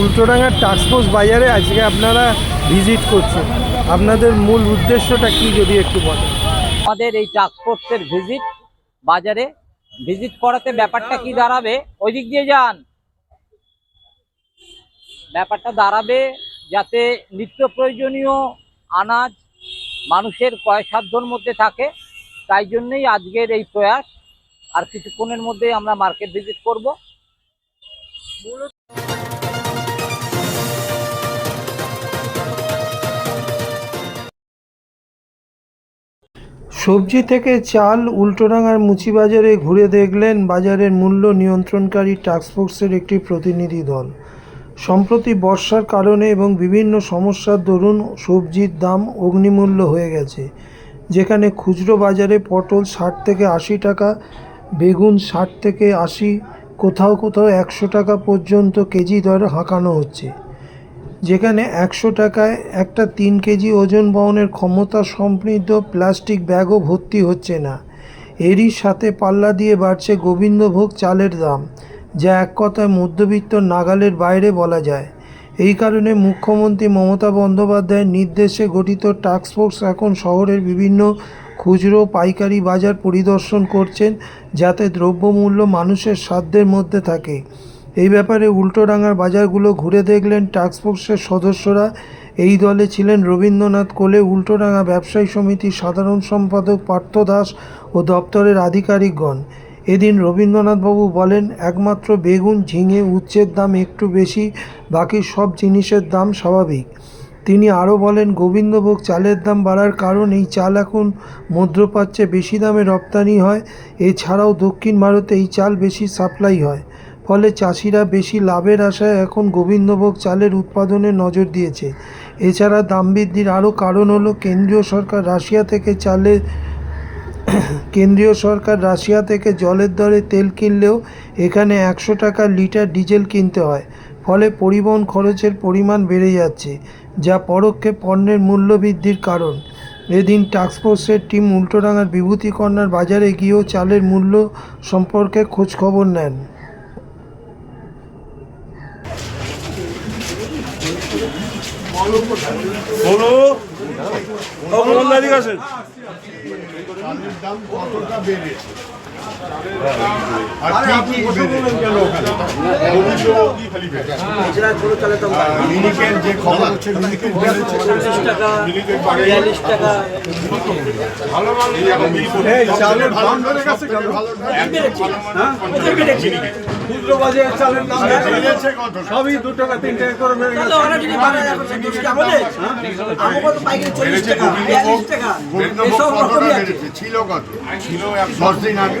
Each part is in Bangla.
উল্টোডাঙ্গার টাস্কফোর্স বাজারে আজকে আপনারা ভিজিট করছেন। আপনাদের মূল উদ্দেশ্যটা কি যদি একটু বলেন? আমাদের এই ট্রান্সপোর্টের ভিজিট বাজারে। ভিজিট করাতে ব্যাপারটা কি দাঁড়াবে? ওই দিক দিয়ে যান। ব্যাপারটা দাঁড়াবে যাতে নিত্য প্রয়োজনীয় আনাজ মানুষের কয়সাধ্যর মধ্যে থাকে, তাই জন্যই আজকের এই প্রয়াস। আর কিছুক্ষণের মধ্যে আমরা মার্কেট ভিজিট করব। সবজি থেকে চাল উল্টোডাঙার মুচি বাজারে ঘুরে দেখলেন বাজারের মূল্য নিয়ন্ত্রণকারী টাস্কফোর্সের একটি প্রতিনিধি দল। সম্প্রতি বর্ষার কারণে এবং বিভিন্ন সমস্যার দরুন সবজির দাম অগ্নিমূল্য হয়ে গেছে, যেখানে খুচরো বাজারে পটল ষাট থেকে আশি টাকা, বেগুন ষাট থেকে আশি, কোথাও কোথাও একশো টাকা পর্যন্ত কেজি দর হাঁকানো হচ্ছে। যেখানে একশো টাকায় একটা তিন কেজি ওজন বহনের ক্ষমতা সমৃদ্ধ প্লাস্টিক ব্যাগও ভর্তি হচ্ছে না। এরই সাথে পাল্লা দিয়ে বাড়ছে গোবিন্দভোগ চালের দাম, যা এক কথায় মধ্যবিত্ত নাগালের বাইরে বলা যায়। এই কারণে মুখ্যমন্ত্রী মমতা বন্দ্যোপাধ্যায়ের নির্দেশে গঠিত টাস্কফোর্স এখন শহরের বিভিন্ন খুচরো পাইকারি বাজার পরিদর্শন করছেন, যাতে দ্রব্যমূল্য মানুষের সাধ্যের মধ্যে থাকে। এই ব্যাপারে উল্টোডাঙ্গার বাজারগুলো ঘুরে দেখলেন টাস্কফোর্সের সদস্যরা। এই দলে ছিলেন রবীন্দ্রনাথ কোলে, উল্টোডাঙ্গা ব্যবসায়ী সমিতির সাধারণ সম্পাদক পার্থ দাস ও দপ্তরের আধিকারিকগণ। এদিন রবীন্দ্রনাথবাবু বলেন, একমাত্র বেগুন ঝিঙে উচ্ছের দাম একটু বেশি, বাকি সব জিনিসের দাম স্বাভাবিক। তিনি আরও বলেন, গোবিন্দভোগ চালের দাম বাড়ার কারণ এই চাল এখন মধ্যপ্রাচ্যে বেশি দামে রপ্তানি হয়, এছাড়াও দক্ষিণ ভারতে এই চাল বেশি সাপ্লাই হয়। ফলে চাষিরা বেশি লাভের আশায় এখন গোবিন্দভোগ চালের উৎপাদনে নজর দিয়েছে। এছাড়া দাম বৃদ্ধির আরও কারণ হলো কেন্দ্রীয় সরকার রাশিয়া থেকে চালের কেন্দ্রীয় সরকার রাশিয়া থেকে জলের দরে তেল কিনলেও এখানে একশো টাকা লিটার ডিজেল কিনতে হয়। ফলে পরিবহন খরচের পরিমাণ বেড়ে যাচ্ছে, যা পরোক্ষে পণ্যের মূল্য বৃদ্ধির কারণ। এদিন টাস্কফোর্সের টিম উল্টোডাঙার বিভূতি কর্নার বাজারে গিয়েও চালের মূল্য সম্পর্কে খোঁজ খবর নেন। বলো। অবলম্বন এদিকে আসেন সবই দু টাকা তিন টাকা করে বেড়ে গেছে। বেড়েছে ছিল কত? ছিল দশ দিন আগে।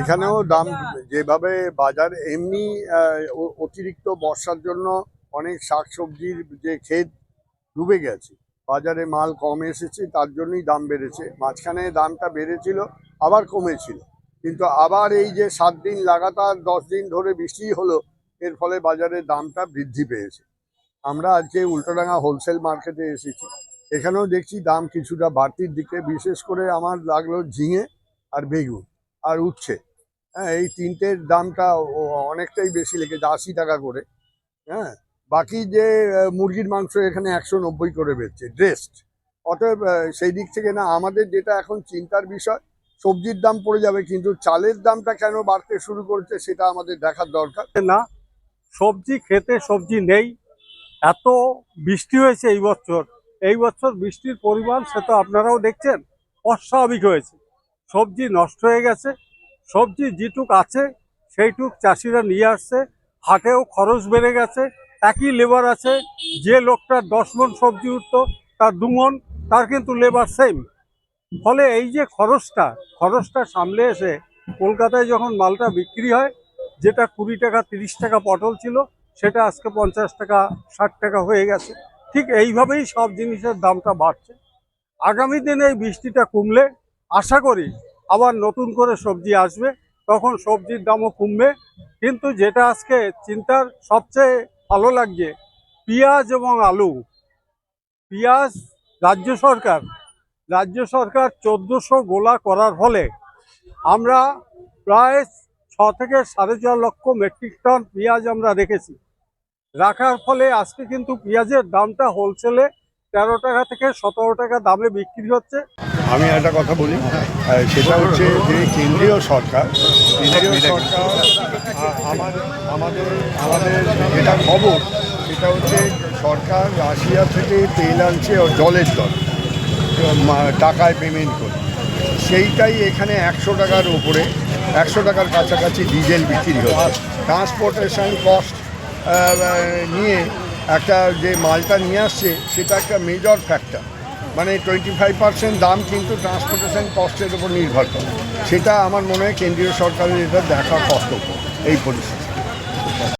এখানেও দাম যেভাবে বাজার, এমনি অতিরিক্ত বর্ষার জন্য অনেক শাকসবজির যে ক্ষেত ডুবে গেছে। বাজারে মাল কম এসেছে, তার জন্যই দাম বেড়েছে। মাঝখানে দামটা বেড়েছিল, আবার কমেছিল। কিন্তু আবার এই যে সাত দিন লাগাতার দশ দিন ধরে বৃষ্টি হলো, এর ফলে বাজারে দামটা বৃদ্ধি পেয়েছে। আমরা আজকে উল্টোডাঙ্গা হোলসেল মার্কেটে এসেছি। এখানেও দেখছি দাম কিছুটা বাড়তির দিকে, বিশেষ করে আমার লাগল ঝিঙে আর বেগুন আর উচ্ছে। হ্যাঁ এই তিনটের দামটা অনেকটাই বেশি লেগেছে, আশি টাকা করে। হ্যাঁ বাকি যে মুরগির মাংস এখানে একশো নব্বই করে বেচছে ড্রেসড অতএব সেই দিক থেকে না, আমাদের যেটা এখন চিন্তার বিষয়, সবজির দাম পড়ে যাবে, কিন্তু চালের দামটা কেন বাড়তে শুরু করেছে সেটা আমাদের দেখার দরকার। না, সবজি খেতে সবজি নেই, এত বৃষ্টি হয়েছে এই বছর। এই বছর বৃষ্টির পরিমাণ, সে তো আপনারাও দেখছেন, অস্বাভাবিক হয়েছে। সবজি নষ্ট হয়ে গেছে, সবজি যেটুক আছে, সেইটুক চাষিরা নিয়ে আসছে, হাটেও খরচ বেড়ে গেছে, একই লেবার আছে, যে লোকটার দশ মন সবজি উঠতো, তার দু মন, তার কিন্তু লেবার সেম ফলে এই যে খরচটা খরচটা সামলে এসে কলকাতায় যখন মালটা বিক্রি হয়, যেটা কুড়ি টাকা, তিরিশ টাকা পটল ছিল, সেটা আজকে পঞ্চাশ টাকা, ষাট টাকা হয়ে গেছে। ঠিক এইভাবেই সব জিনিসের দামটা বাড়ছে। আগামী দিনে এই বৃষ্টিটা কমলে আশা করি আবার নতুন করে সবজি আসবে, তখন সবজির দামও কমবে। কিন্তু যেটা আজকে চিন্তার সবচেয়ে ভালো লাগছে, পেঁয়াজ এবং আলু। পেঁয়াজ রাজ্য সরকার রাজ্য সরকার চোদ্দোশো গোলা করার ফলে আমরা প্রায় ছ থেকে সাড়ে চার লক্ষ মেট্রিক টন পেঁয়াজ আমরা রেখেছি। রাখার ফলে আজকে কিন্তু পেঁয়াজের দামটা হোলসেলে তেরো টাকা থেকে সতেরো টাকা দামে বিক্রি হচ্ছে। আমি একটা কথা বলি। সেটা হচ্ছে যে কেন্দ্রীয় সরকার কেন্দ্রীয় সরকার আমাদের আমাদের আমাদের যেটা খবর সেটা হচ্ছে সরকার রাশিয়া থেকে তেল আনছে ও জলের দর মা- টাকায় পেমেন্ট করে। সেইটাই এখানে একশো টাকার উপরে একশো টাকার কাছাকাছি ডিজেল বিক্রি হচ্ছে। ট্রান্সপোর্টেশন কস্ট নিয়ে একটা যে মালটা নিয়ে আসছে, সেটা একটা মেজর ফ্যাক্টর মানে টোয়েন্টি ফাইভ পার্সেন্ট দাম কিন্তু ট্রান্সপোর্টেশন কস্টের উপর নির্ভর করে। সেটা আমার মনে হয় কেন্দ্রীয় সরকারের এটা দেখা কর্তব্য, এই পরিস্থিতি।